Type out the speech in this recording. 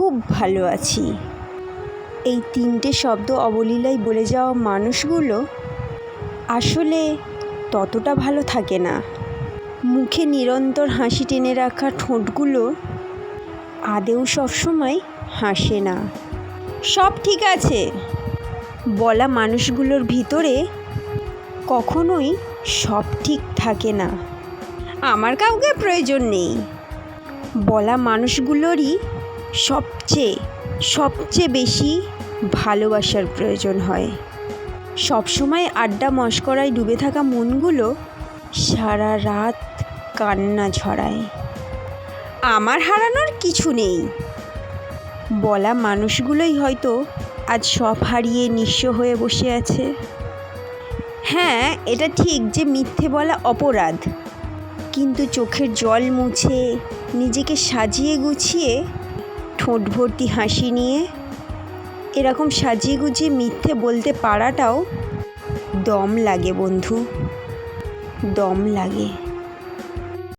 খুব ভালো আছি। এই তিনটে শব্দ অবলীলায় বলে যাওয়া মানুষগুলো আসলে ততটা ভালো থাকে না। মুখে নিরন্তর হাসি টেনে রাখা ঠোঁটগুলো আদেও সবসময় হাসে না। সব ঠিক আছে। বলা মানুষগুলোর ভিতরে কখনোই সব ঠিক থাকে না। আমার কাউকে প্রয়োজন নেই। বলা মানুষগুলোরই সবচেয়ে সবচেয়ে বেশি ভালোবাসার প্রয়োজন হয়। সবসময় আড্ডা মস্করায় ডুবে থাকা মনগুলো সারা রাত কান্না ঝরায় আমার হারানোর কিছু নেই। বলা মানুষগুলোই হয়তো আজ সব হারিয়ে নিঃস্ব হয়ে বসে আছে। হ্যাঁ এটা ঠিক যে মিথ্যে বলা অপরাধ। কিন্তু চোখের জল মুছে নিজেকে সাজিয়ে গুছিয়ে ঠোঁট ভর্তি হাসি নিয়ে এরকম সাজিয়ে গুজিয়ে মিথ্যে বলতে পারাটাও দম লাগে বন্ধু, দম লাগে।